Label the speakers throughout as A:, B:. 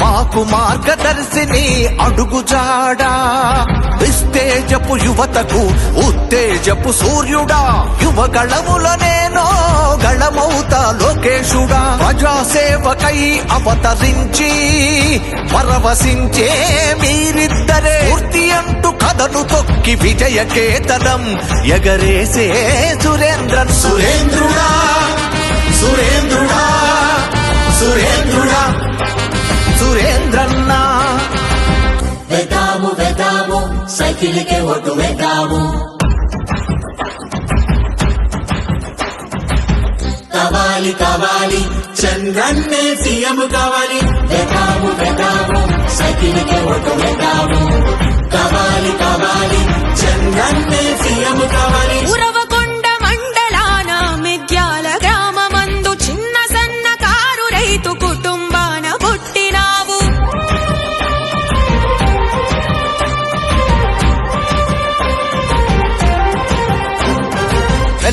A: మాకు మార్గదర్శిని అడుగుజాడా. విస్తేజపు యువతకు ఉత్తేజపు సూర్యుడా. యువగళముల నేను గళమౌత లోకేశుడా. ప్రజాసేవకై అవతరించి పరవశించే మీరిద్దరే. పూర్తి అంటూ కథను తొక్కి విజయ కేతనం ఎగరేసే సురేంద్రన్. సురేంద్రుడా సురేంద్రుడా సురేంద్రుడా. సురేంద్రన్న.
B: వెదాము వెదాము సైకిల్కే ఒడ్డు వెదాము. కావాలి కావాలి చంద్రన్నే సీఎం కావాలి.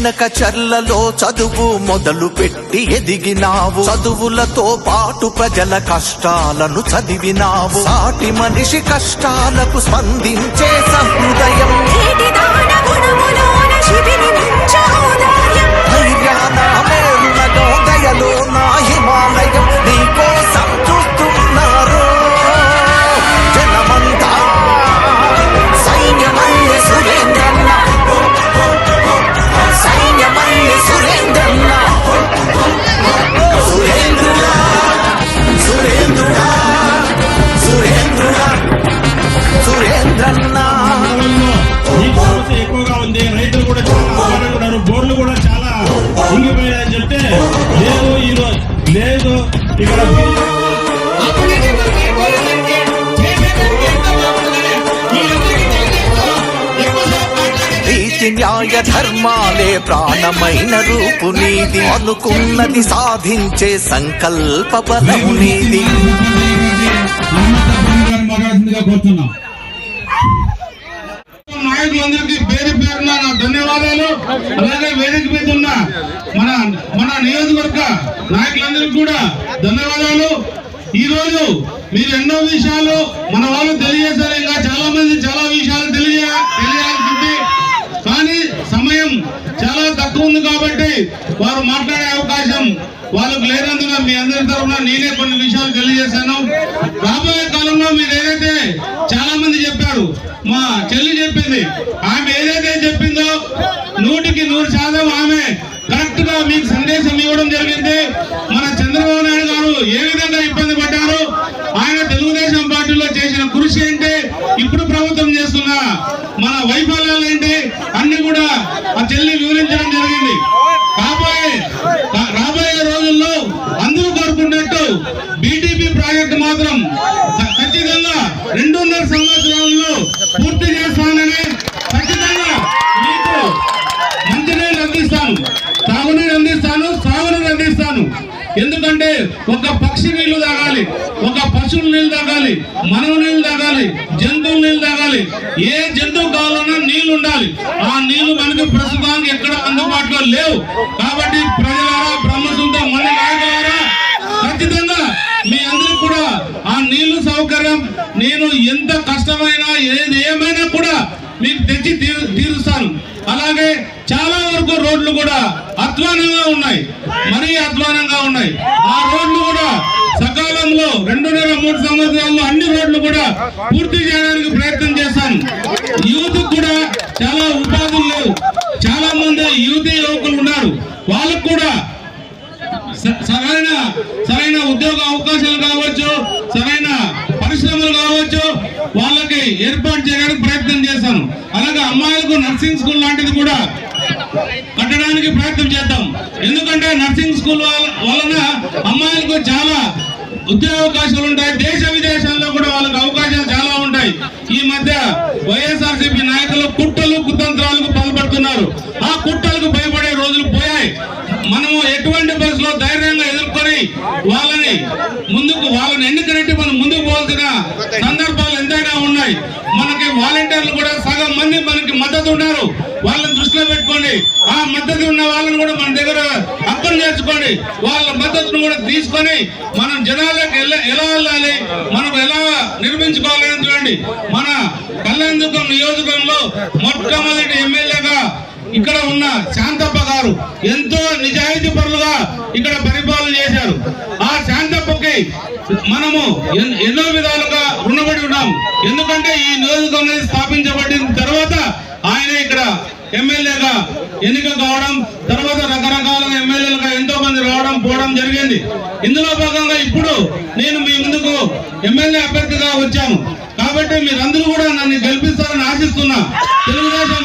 A: వెనక చర్లలో చదువు మొదలు పెట్టి ఎదిగినావు. చదువులతో పాటు ప్రజల కష్టాలను చదివినావు. సాటి మనిషి కష్టాలకు స్పందించే సహృదయం.
C: లేదు. ఇక్కడ
A: నీతి న్యాయ ధర్మాలే ప్రాణమైన రూపు నీది. అనుకున్నది సాధించే సంకల్ప బలం నీది.
C: నాయకులందరికీ పేరు పేరున ధన్యవాదాలు. అలాగే వేదిక మీద ఉన్న మన మన నియోజకవర్గ నాయకులందరికీ కూడా ధన్యవాదాలు. ఈ రోజు మీరు ఎన్నో విషయాలు మన వాళ్ళు తెలియజేశారు. ఇంకా చాలా మంది చాలా విషయాలు తెలియ తెలియాల్సింది కానీ సమయం చాలా తక్కువ ఉంది కాబట్టి వారు మాట్లాడే అవకాశం వాళ్ళకు లేనందున మీ అందరి తరఫున నేనే కొన్ని విషయాలు తెలియజేశాను. రాబోయే కాలంలో మీరు ఏదైతే చాలా మంది చెప్పారు మా చెల్లి చెప్పింది ఆ ఇవ్వడం జరిగింది. మన చంద్రబాబు నాయుడు గారు ఏ విధంగా ఇబ్బంది పడ్డారు ఆయన తెలుగుదేశం పార్టీలో చేసిన కృషి ఏంటి ఇప్పుడు ప్రభుత్వం చేస్తున్న మన వైఫల్యాలు ఏంటి అన్ని కూడా ఆ చెల్లి వివరించడం జరిగింది. కాబోయే రాబోయే రోజుల్లో అందరూ కోరుకున్నట్టు బీటీపీ ప్రాజెక్టు మాత్రం ఖ- ఖచ్చితంగా రెండున్నర సంవత్సరాలలో పూర్తి చేస్తానని ఖచ్చితంగా మీకు మంచినీళ్ళు అందిస్తాను తాగునీరు అందిస్తాను సాగునీరు అందిస్తాను ఎందుకంటే ఒక పక్షి నీళ్ళు తాగాలి ఒక పశువుల నీళ్ళు తాగాలి మనవ నీళ్ళు తాగాలి జంతువుల నీళ్ళు తాగాలి. ఏ జంతువు కావాలన్నా నీళ్ళు ఉండాలి. ఆ నీళ్ళు మనకి ప్రస్తుతానికి ఎక్కడ అందుబాటులో లేవు. కాబట్టి ప్రజలారా బ్రహ్మసుంతో మన నాయకులారా ఖచ్చితంగా. మీ అందరికి కూడా ఆ నీళ్ళు సౌకర్యం. నేను ఎంత కష్టమైనా ఏది ఏమైనా కూడా మీకు తెచ్చి తీరు తీరుస్తాను. అలాగే చాలా వరకు రోడ్లు కూడా అధ్వానంగా ఉన్నాయి. మరీ అధ్వానంగా ఉన్నాయి. ఆ రోడ్లు కూడా సకాలంలో రెండున్నర మూడు సంవత్సరాల్లో అన్ని రోడ్లు కూడా పూర్తి చేయడానికి ప్రయత్నం చేశాను యూత్ కూడా చాలా ఉపాధులు లేవు. చాలా మంది యువతీ యువకులు ఉన్నారు. వాళ్ళకు కూడా స- సరైన సరైన ఉద్యోగ అవకాశాలు కావచ్చు సరైన పరిశ్రమలు కావచ్చు వాళ్ళకి ఏర్పాటు చేయడానికి ప్రయత్నం చేశాను. అలాగే అమ్మాయిలకు నర్సింగ్ స్కూల్ లాంటిది కూడా కట్టడానికి ప్రయత్నం చేద్దాం. ఎందుకంటే నర్సింగ్ స్కూల్ వలన అమ్మాయిలకు చాలా ఉద్యోగావకాశాలు ఉంటాయి. దేశ విదేశాల్లో కూడా వాళ్ళకి అవకాశాలు చాలా ఉంటాయి. ఈ మధ్య వైఎస్ఆర్సీపీ నాయకులు కుట్టలు కుతంత్రాలకు పాల్పడుతున్నారు. ఆ కుట్టలకు భయపడే రోజులు పోయాయి. మనము ఎటువంటి బస్సులో ధైర్యంగా ఎదుర్కొని వాళ్ళని ముందుకు వాళ్ళని ఎన్నికనంటే మనం ముందుకు పోవాల్సిన సందర్భాలు ఎంతైనా ఉన్నాయి. మనకి వాలంటీర్లు కూడా సగం మంది మనకి మద్దతు ఉన్నారు. వాళ్ళ దృష్టిలో పెట్టుకోండి. ఆ మద్దతు ఉన్న వాళ్ళని కూడా మన దగ్గర అర్థం చేసుకోండి వాళ్ళ మద్దతును కూడా తీసుకొని మనం జనాలకు ఎలా ఎలా వెళ్ళాలి మనం ఎలా నిర్మించుకోవాలని చూడండి. మన కళ్యాణదుర్గం నియోజకవర్గంలో మొట్టమొదటి ఎమ్మెల్యేగా ఇక్కడ ఉన్న శాంతప్ప గారు ఎంతో నిజాయితీ పరులుగా ఇక్కడ పరిపాలన చేశారు. ఆ శాంతప్పకి మనము ఎన్- ఎన్నో విధాలుగా రుణపడి ఉన్నాం ఎందుకంటే ఈ నియోజకవర్గం స్థాపించబడిన తర్వాత ఆయన ఇక్కడ ఎమ్మెల్యేగా ఎన్నిక కావడం తర్వాత రకరకాల ఎమ్మెల్యేలుగా ఎంతో మంది రావడం పోవడం జరిగింది. ఇందులో భాగంగా ఇప్పుడు నేను మీ ముందుకు ఎమ్మెల్యే అభ్యర్థిగా వచ్చాను. కాబట్టి మీరందరూ కూడా నన్ను గెలిపిస్తారని ఆశిస్తున్నా. తెలుగుదేశం